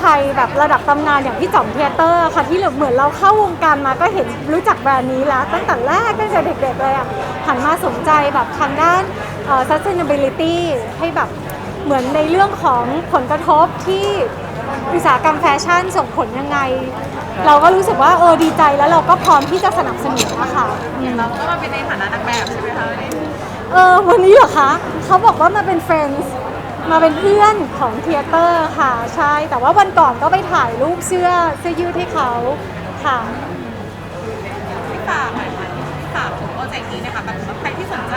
ไทยแบบระดับตำนานอย่างพี่จ่อมเทเตอร์ค่ะที่เหมือนเราเข้าวงการมาก็เห็นรู้จักแบรนด์นี้แล้ว ตั้งแต่แรกตั้งแต่เด็กๆเลยอะหันมาสนใจแบบทางด้านเอ่อ sustainability ให้แบบเหมือนในเรื่องของผลกระทบที่อุตสาหกรรมแฟชั่นส่งผลยังไง เราก็รู้สึกว่าเออดีใจแล้วเราก็พร้อมที่จะสนับสนุนนะคะอืมเราก็มาเป็นในฐานะนางแบบใช่ไหมคะวันนี้เออวันนี้เหรอคะเขาบอกว่ามาเป็น friends มาเป็นเพื่อนของเทเตอร์ค่ะใช่ แต่ว่าวันก่อนก็ไปถ่ายรูปเสื้อเสื้อยืดให้เขาค่ะที่ฝากหน่อยค่ะที่ฝากถึงโปรเจกต์นี้นะคะแบบใครที่สนใจ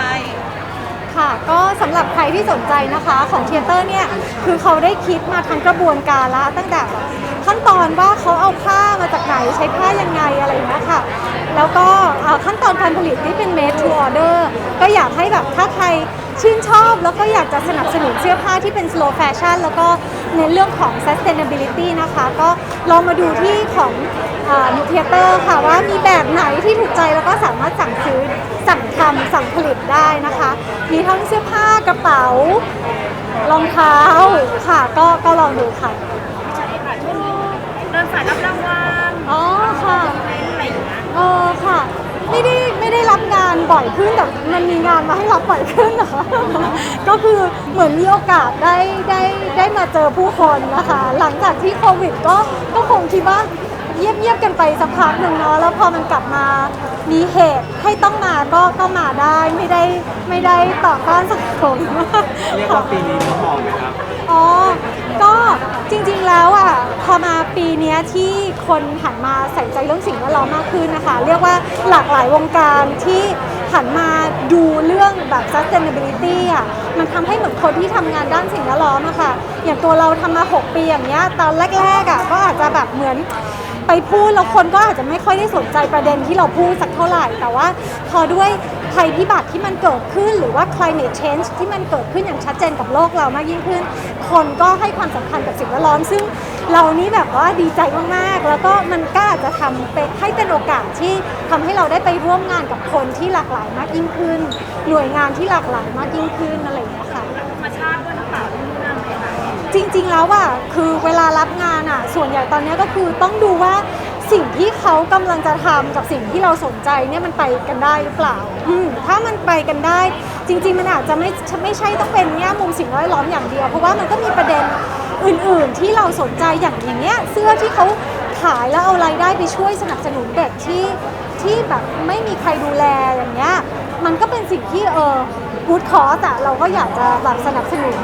ค่ะ ก็สำหรับใครที่สนใจนะคะของเทเตอร์เนี่ย คือเขาได้คิดมาทั้งกระบวนการละตั้งแต่แบบ ขั้นตอนว่าเขาเอาผ้ามาจากไหนใช้ผ้ายังไงอะไรอย่างเงี้ยค่ะ แล้วก็ขั้นตอนการผลิตนี่เป็น made to order ก็อยากให้แบบถ้าใครชื่นชอบแล้วก็อยากจะสนับสนุนเสื้อผ้าที่เป็น slow fashion แล้วก็ในเรื่องของ sustainability นะคะ ก็ลองมาดูที่ของเทเตอร์ค่ะว่ามีแบบไหนที่ถูกใจแล้วก็สามารถสั่งซื้อสั่งทำสั่งผลิตได้นะคะ มีทั้งเสื้อผ้ากระเป๋ารองเท้าค่ะ ก็ก็ลองดูค่ะ ใช่ค่ะช่วงนี้เดินสาย รับรางวัลอ๋อค่ะอะไรอย่างเงี้ยเออค่ะ ไม่ได้ไม่ได้รับงานบ่อยขึ้นแต่มันมีงานมาให้รับบ่อยขึ้นนะคะ ก็คือเหมือนมีโอกาสได้ได้ได้มาเจอผู้คนนะคะ หลังจากที่โควิดก็ก็คงคิดว่าเงียบเงียบๆกันไปสักพักหนึ่งเนาะแล้วพอมันกลับมามีเหตุให้ต้องมาก็ก็มาได้ไม่ได้ไม่ได้ต่อต้านสังคมเรียกว่าปีนี้เนื้อหอมไหมครับอ๋อ ก็จริงๆแล้วอะพอมาปีนี้ที่คนหันมาใส่ใจเรื่องสิ่งแวดล้อมมากขึ้นนะคะ เรียกว่าหลากหลายวงการที่หันมาดูเรื่องแบบ sustainability อะมันทำให้เหมือนคนที่ทำงานด้านสิ่งแวดล้อมอะค่ะ อย่างตัวเราทำมา 6 ปีอย่างเงี้ยตอนแรกๆอะก็อาจจะแบบเหมือนไปพูดแล้วคนก็อาจจะไม่ค่อยได้สนใจประเด็นที่เราพูดสักเท่าไหร่ แต่ว่าพอด้วย ภัยพิบัติที่มันเกิดขึ้น หรือว่า climate change ที่มันเกิดขึ้นอย่างชัดเจนกับโลกเรามากยิ่งขึ้น คนก็ให้ความสำคัญกับสิ่งแวดล้อม ซึ่งเรานี่แบบว่าดีใจมากๆ แล้วก็มันก็อาจจะทำเป็นให้เป็นโอกาสที่ทำให้เราได้ไปร่วมงานกับคนที่หลากหลายมากยิ่งขึ้น หน่วยงานที่หลากหลายมากยิ่งขึ้นอะไรอย่างเงี้ยค่ะ ธรรมชาติด้วยหรือเปล่าที่นั่นเลยค่ะจริงๆแล้วอะคือเวลารับงานอะ ส่วนใหญ่ตอนเนี้ยก็คือต้องดูว่า สิ่งที่เขากำลังจะทำกับสิ่งที่เราสนใจเนี่ยมันไปกันได้หรือเปล่าอืมถ้ามันไปกันได้ จริง ๆ มันอาจจะไม่ไม่ใช่ต้องเป็นแง่มุมสิ่งแวดล้อมอย่างเดียว เพราะว่ามันก็มีประเด็นอื่น ๆ ที่เราสนใจอย่างอย่างเนี้ยเสื้อที่เขาขายแล้วเอารายได้ไปช่วยสนับสนุนเด็กที่ที่แบบไม่มีใครดูแลอย่างเงี้ยมันก็เป็นสิ่งที่เออ กูดคอสอะเราก็อยากจะแบบสนับสนุน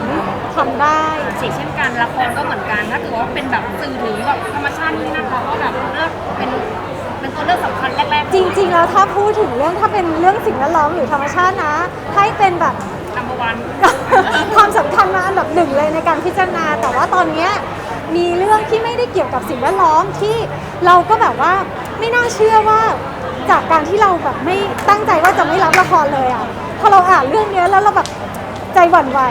ทำได้สีเช่นกันละครก็เหมือนกัน ถ้าเกิดว่าเป็นแบบสื่อถึงแบบธรรมชาตินี่นะคะก็แบบเลือกเป็นเป็นตัวเลือกสำคัญแรกๆจริงๆแล้วถ้าพูดถึงเรื่องถ้าเป็นเรื่องสิ่งแวดล้อมหรือธรรมชาตินะ ให้เป็นแบบ นัมเบอร์วัน ความสำคัญมาอันดับหนึ่งเลยในการพิจารณา แต่ว่าตอนเนี้ยมีเรื่องที่ไม่ได้เกี่ยวกับสิ่งแวดล้อมที่เราก็แบบว่าไม่น่าเชื่อว่า จากการที่เราแบบไม่ตั้งใจว่าจะไม่รับละครเลยอะ พอเราอ่านเรื่องเนี้ยแล้วเราแบบใจหวั่นไหว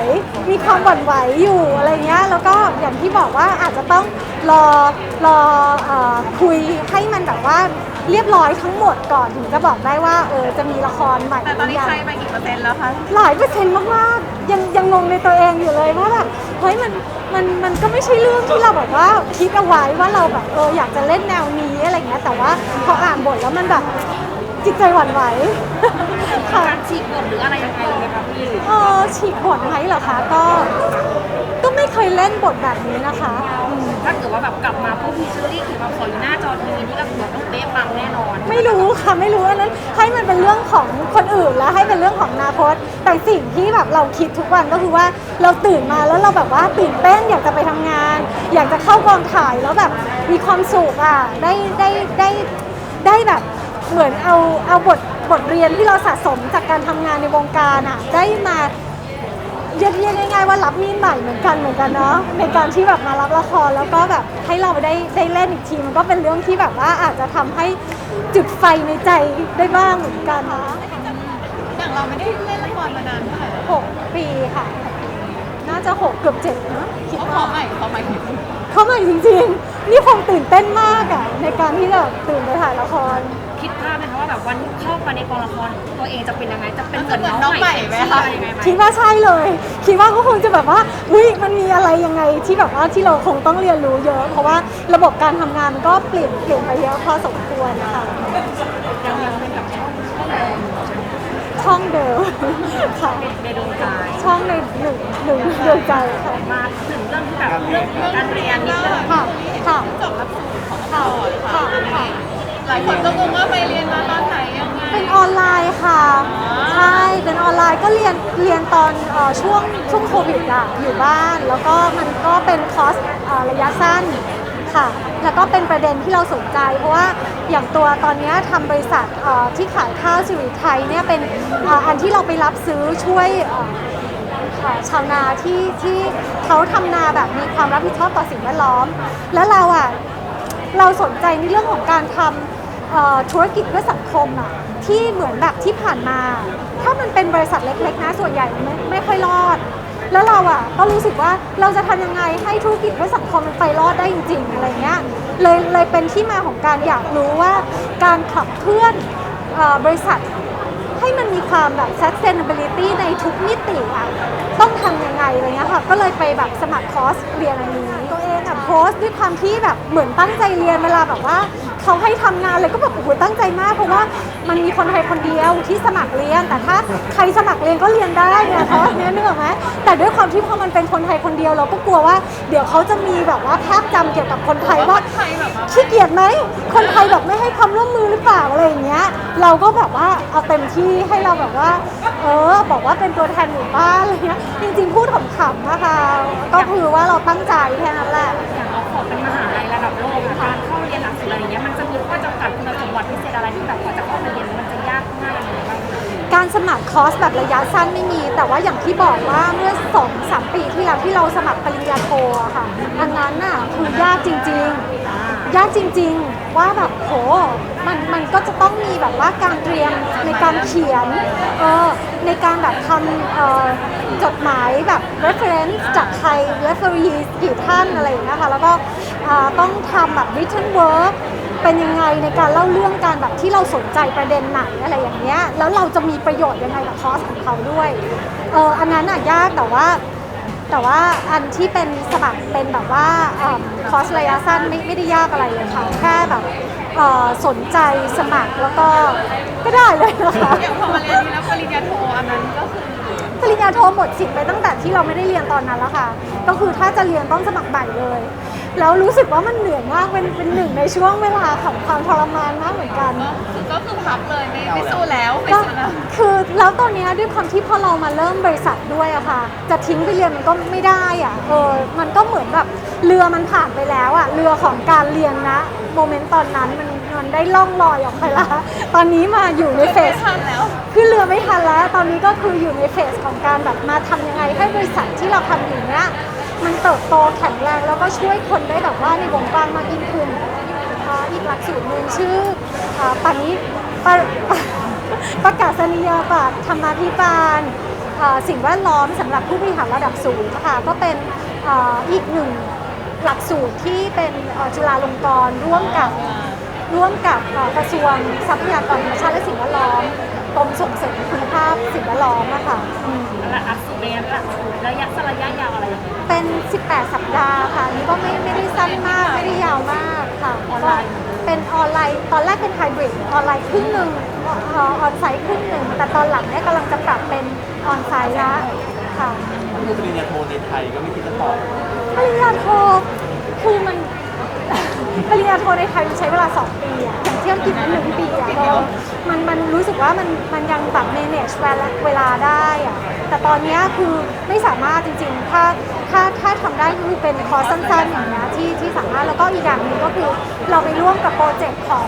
มีความหวั่นไหวอยู่อะไรเงี้ย แล้วก็อย่างที่บอกว่าอาจจะต้องรอรอเอ่อคุยให้มันแบบว่าเรียบร้อยทั้งหมดก่อนถึงจะบอกได้ว่าเออจะมีละครใหม่แต่ตอนนี้หรืยัง ใช้ไปกี่เปอร์เซ็นต์แล้วคะหลายเปอร์เซ็นต์มากๆ ยังยังงงในตัวเองอยู่เลยว่าแบบเฮ้ยมันมันมันก็ไม่ใช่เรื่องที่เราแบบว่าคิดเอาไว้ว่าเราแบบเอออยากจะเล่นแนวนี้อะไรเงี้ยแต่ว่าพออ่านบทแล้วมันแบบ จิตใจหวั่นไหวค่ะการฉีกบทหรืออะไรยังไงเลยไหมคะพี่เออฉีกบทไหมเหรอคะก็ก็ไม่เคยเล่นบทแบบนี้นะคะอืมถ้าเกิดว่าแบบกลับมาพวกพี่เชอรี่คือมาขออยู่หน้าจอทีวีนี่ก็คือต้องเป๊ะปังแน่นอนไม่รู้ค่ะไม่รู้อันนั้นให้มันเป็นเรื่องของคนอื่นแล้วให้เป็นเรื่องของอนาคตแต่สิ่งที่แบบเราคิดทุกวันก็คือว่าเราตื่นมาแล้วเราแบบว่าตื่นเต้นอยากจะไปทำงาน อยากจะเข้ากองถ่ายแล้วแบบมีความสุขอะได้ได้ได้ได้แบบ เหมือนเอาเอาบทบทเรียนที่เราสะสมจากการทำงานในวงการอะได้มาเรียกเรียกง่ายๆว่ารับมีดใหม่เหมือนกันเหมือนกันเนาะในการที่แบบมารับละครแล้วก็แบบให้เราได้ได้เล่นอีกทีมันก็เป็นเรื่องที่แบบว่าอาจจะทำให้จุดไฟในใจได้บ้างเหมือนกันนะอย่างเราไม่ได้เล่นละครมานานเท่าไหร่หกปีค่ะ น่าจะหกเกือบเจ็ดนะคิดเขาขอว่า ใหม่ขอใหม่เขาใหม่จริงๆ นี่คงตื่นเต้นมากอะในการที่แบบตื่นไปถ่ายละคร คิดภาพไหมคะว่าแบบวันที่เข้าไปในกองละครตัวเองจะเป็นยังไงจะเป็นเหมือนจะเหมือนน้องใหม่น้องใหม่ไหมเซ็กซี่คะอะไรยังไงไหมคิดว่าใช่เลย คิดว่าก็คงจะแบบว่าอุ้ยมันมีอะไรยังไงที่แบบว่าที่เราคงต้องเรียนรู้เยอะ เพราะว่าระบบการทำงานมันก็เปลี่ยนเปลี่ยนไปเยอะพอสมควรนะคะยังยังเป็นกับช่องช่องเดิมช่องเดิมค่ะในดวงใจช่องในหนึ่งหนึ่งดวงใจค่ะมาถึงเรื่องที่แบบเรื่องของการเรียนนิดนึงค่ะค่ะจบหลักสูตรของค่ะต่อหรือเปล่าค่ะค่ะ หลายคนก็งงว่าไปเรียนมาตอนไหนยังไง เป็นออนไลน์ค่ะ ใช่ เป็นออนไลน์ก็เรียนเรียนตอนเอ่อช่วงช่วงโควิดอะอยู่บ้าน แล้วก็มันก็เป็นคอร์สเอ่อระยะสั้นค่ะ แล้วก็เป็นประเด็นที่เราสนใจ เพราะว่าอย่างตัวตอนเนี้ยทำบริษัทเอ่อที่ขายข้าวสิริไทยเนี่ยเป็นเอ่ออันที่เราไปรับซื้อช่วยเอ่อค่ะชาวนาที่ที่เขาทำนาแบบมีความรับผิดชอบต่อสิ่งแวดล้อม แล้วเราอะเราสนใจในเรื่องของการทำ เอ่อธุรกิจเพื่อสังคมอะที่เหมือนแบบที่ผ่านมา ถ้ามันเป็นบริษัทเล็กๆนะส่วนใหญ่ไม่ไม่ค่อยรอด แล้วเราอะก็รู้สึกว่าเราจะทำยังไงให้ธุรกิจเพื่อสังคมมันไปรอดได้จริงๆอะไรเงี้ยเลยเลยเป็นที่มาของการอยากรู้ว่าการขับเคลื่อนเออบริษัท ให้มันมีความแบบ sustainability ในทุกมิติอะต้องทำยังไงอะไรเงี้ยค่ะ ก็เลยไปแบบสมัครคอร์สเรียนอันนี้ ตัวเองอะโพสต์ด้วยความที่แบบเหมือนตั้งใจเรียนเวลาแบบว่า เขาให้ทำงานเลยก็แบบโอ้โหตั้งใจมาก เพราะว่ามันมีคนไทยคนเดียวที่สมัครเรียน แต่ถ้าใครสมัครเรียนก็เรียนได้นี่ยคอร์สเนี้ยนึกออกไหมแต่ด้วยความที่พอมันเป็นคนไทยคนเดียวเราก็กลัวว่า เดี๋ยวเขาจะมีแบบว่าภาพจำเกี่ยวกับคนไทยว่าไทยแบบขี้เกียจไหมคนไทยแบบไม่ให้ความร่วมมือหรือเปล่าอะไรอย่างเงี้ย เราก็แบบว่าเอาเต็มที่ให้เราแบบว่า เออ บอกว่าเป็นตัวแทนหมู่บ้านอะไรเงี้ยจริงๆพูดขำๆนะคะก็คือว่าเราตั้งใจแค่นั้นแหละอย่างเอาของเป็นมหาลัยระดับโลกอะ อะไรเงี้ยมันจะมีข้อจำกัดคุณสมบัติพิเศษอะไรที่แบบกว่าจะเข้าไปเรียนมันจะยากง่ายยังไงบ้างการสมัครคอร์สแบบระยะสั้นไม่มี แต่ว่าอย่างที่บอกว่าเมื่อสองสามปีที่แล้วที่เราสมัครปริญญาโทอะค่ะ อันนั้นน่ะคือยากจริงๆ ยากจริงๆ ว่าแบบ โหมันมันก็จะต้องมีแบบว่าการเตรียมในการเขียนเออในการแบบทำเออจดหมายแบบ reference จากใคร referee กี่ท่านอะไรอย่างเงี้ยค่ะแล้วก็ต้องทำแบบ written work เป็นยังไงในการเล่าเรื่องการแบบที่เราสนใจประเด็นไหนอะไรอย่างเงี้ยแล้วเราจะมีประโยชน์ยังไงกับคอร์สของเขาด้วยเอออันนั้นอะยากแต่ว่า แต่ว่าอันที่เป็นสมัครเป็นแบบว่าเอิ่มคอร์สระยะสั้นไม่ไม่ได้ยากอะไรเลยค่ะ แค่แบบเอ่อสนใจสมัครแล้วก็ก็ได้เลยนะคะอย่างพอมาเรียนนี้แล้วปริญญาโทอันนั้นก็คือปริญญาโทหมดสิทธิ์ไปตั้งแต่ที่เราไม่ได้เรียนตอนนั้นแล้วค่ะ ก็คือถ้าจะเรียนต้องสมัครใหม่เลย แล้วรู้สึกว่ามันเหนื่อยมากเป็นเป็นหนึ่งในช่วงเวลาของความทรมานมากเหมือนกันก็คือก็คือพับเลยไม่ไม่สู้แล้วไม่ก็สู้แล้ว คือแล้วตอนเนี้ยด้วยความที่พอเรามาเริ่มบริษัทด้วยอะค่ะ จะทิ้งไปเรียนมันก็ไม่ได้อะเออมันก็เหมือนแบบเรือมันผ่านไปแล้วอะเรือของการเรียนนะ โมเมนต์ตอนนั้นมันมันได้ล่องลอยออกไปละตอนนี้มาอยู่ในเฟส ไม่ทันแล้ว ขึ้นเรือไม่ทันแล้ว ตอนนี้ก็คืออยู่ในเฟสของการแบบมาทำยังไงให้บริษัทที่เราทำอยู่เนี้ย มันเติบโตแข็งแรงแล้วก็ช่วยคนได้แบบว่าในวงกว้างมากยิ่งขึ้นอ่าอีกหลักสูตรหนึ่งชื่อปานิปประกาศนียบัตรธรรมาภิบาลสิ่งแวดล้อมสำหรับผู้บริหารระดับสูงนะคะก็เป็นอีกหนึ่งหลักสูตรที่เป็นจุฬาลงกรณ์ร่วมกับร่วมกับกระทรวงทรัพยากรธรรมชาติและสิ่งแวดล้อมกรมส่งเสริมคุณภาพสิ่งแวดล้อมนะคะอืมและหลัก เรียนหลักสูตรระยะสั้นระยะยาวอะไรอย่างเงี้ยเป็น 18 สัปดาห์ค่ะอันนี่ก็ไม่ไม่ได้สั้นมาก ไม่ได้ยาวมากค่ะออนไลน์ก็เป็นออนไลน์ ตอนแรกเป็นไฮบริดออนไลน์ครึ่งหนึ่งอออนไซต์ครึ่งหนึ่ง แต่ตอนหลังเนี่ยกำลังจะปรับเป็นออนไซต์ละค่ะคือปริญญาโทในไทยก็ไม่คิดจะต่อปริญญาโทคือมันปริญญาโทในไทยมันใช้เวลา 2 ปีอะอย่างเที่ยวกินหนึ่งปีอะเออมันมันรู้สึกว่ามันมันยังแบบ manage เวลาเวลาได้อะ แต่ตอนนี้คือไม่สามารถจริงๆ ถ้าถ้าถ้าทำได้ก็คือเป็นคอร์สสั้นๆอย่างเงี้ที่ที่สามารถแล้วก็อีกอย่างหนึ่งก็คือเราไปร่วมกับโปรเจกต์ของ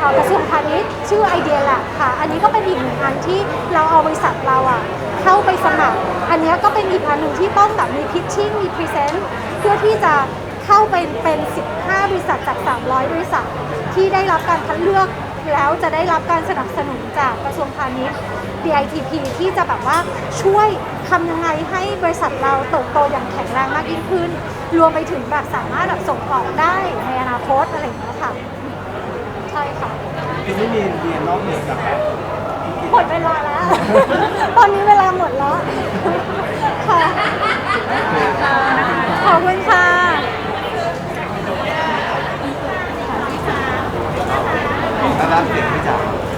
อ่อกระทรวงพาณิชย์ชื่อไอเดียแลบค่ะ อันนี้ก็เป็นอีกหนึ่งอันที่เราเอาบริษัทเราอะเข้าไปสมัคร อันนี้ก็เป็นอีกอันหนึ่งที่ต้องแบบมีพิชชิ่งมีพรีเซนต์เพื่อที่จะเข้าไปเป็น 15 บริษัทจาก 300 บริษัทที่ได้รับการคัดเลือก แล้วจะได้รับการสนับสนุนจากกระทรวงพาณิชย์ DITP ที่จะแบบว่าช่วยทำยังไงให้บริษัทเราเติบโตอย่างแข็งแรงมากยิ่งขึ้น รวมไปถึงแบบสามารถแบบส่งออกได้ในอนาคตอะไรอย่างเงี้ยค่ะใช่ค่ะปีไม่มีเรียนนอกเหนือจากแบบหมดเวลาแล้ว ตอนนี้เวลาหมดแล้ว ค่ะ ขอบคุณค่ะ Bác 家